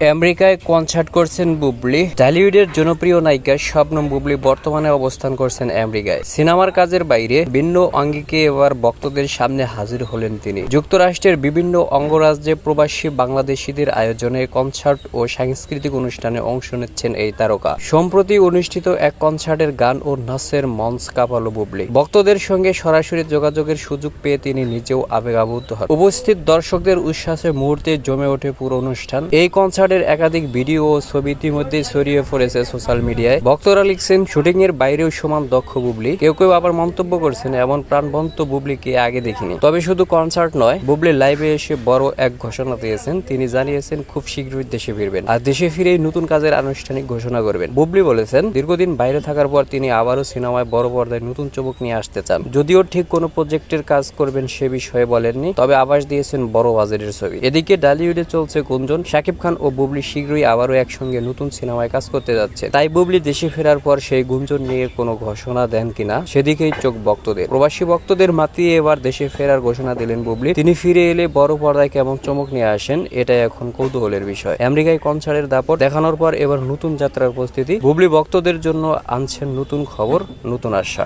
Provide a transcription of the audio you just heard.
আমেরিকায় কনসার্ট করছেন বুবলি। টলিউডের জনপ্রিয় নায়িকা শবনম বুবলি বর্তমানে অবস্থান করছেন আমেরিকায়। সিনেমার কাজের বাইরে ভিন্ন অঙ্গিকে এবার ভক্তদের সামনে হাজির হলেন তিনি। যুক্তরাষ্ট্রের বিভিন্ন অঙ্গরাজ্যে প্রবাসী বাংলাদেশিদের আয়োজনে কনসার্ট ও সাংস্কৃতিক অনুষ্ঠানে অংশ নিচ্ছেন এই তারকা। সম্প্রতি অনুষ্ঠিত এক কনসার্টের গান ও নাচের মঞ্চ কাঁপালো বুবলি। ভক্তদের সঙ্গে সরাসরি যোগাযোগের সুযোগ পেয়ে তিনি নিজেও আবেগাবুদ্ধ হন। উপস্থিত দর্শকদের উচ্ছ্বাসে মুহূর্তে জমে ওঠে পুরো অনুষ্ঠান। এই কনসার্টের একাধিক ভিডিও ও ছবি ইতিমধ্যে ছড়িয়ে পড়েছে সোশ্যাল মিডিয়ায়। ভক্তরা লিখছেন শুটিং এর বাইরেও সমান দক্ষ বুবলি। কেউ কেউ আবার মন্তব্য করছেন, এমন প্রাণবন্ত বুবলিকে আগে দেখিনি। তবে শুধু কনসার্ট নয়, বুবলি লাইভে এসে বড় এক ঘোষণা দিয়েছেন। তিনি জানিয়েছেন, খুব শীঘ্রই দেশে ফিরবেন। আর দেশে ফিরেই নতুন কাজের আনুষ্ঠানিক ঘোষণা করবেন। বুবলি বলেছেন, দীর্ঘদিন বাইরে থাকার পর তিনি আবারও সিনেমায় বড় পর্দায় নতুন চমক নিয়ে আসতে চান। যদিও ঠিক কোনো প্রজেক্টের কাজ করবেন সে বিষয়ে বলেননি, তবে আবাস দিয়েছেন বড় বাজেটের ছবি। এদিকে ডালিউডে চলছে গুঞ্জন, শাকিব খান ও বুবলি শীঘ্রই আবারও একসঙ্গে নতুন সিনেমায় কাজ করতে যাচ্ছে। তাই বুবলি দেশে ফেরার পর সেই গুঞ্জন নিয়ে কোনো ঘোষণা দেন কিনা, সেদিকেই চোখ ভক্তদের। প্রবাসী ভক্তদের মাতিয়ে এবার দেশে ফেরার ঘোষণা দিলেন বুবলি। তিনি ফিরে এলে বড় পর্দায় কেমন চমক নিয়ে আসেন এটা এখন কৌতূহলের বিষয়। আমেরিকায় কনসার্টের দাপট দেখানোর পর এবার নতুন যাত্রার উপস্থিতি। বুবলি ভক্তদের জন্য আনছেন নতুন খবর, নতুন আশা।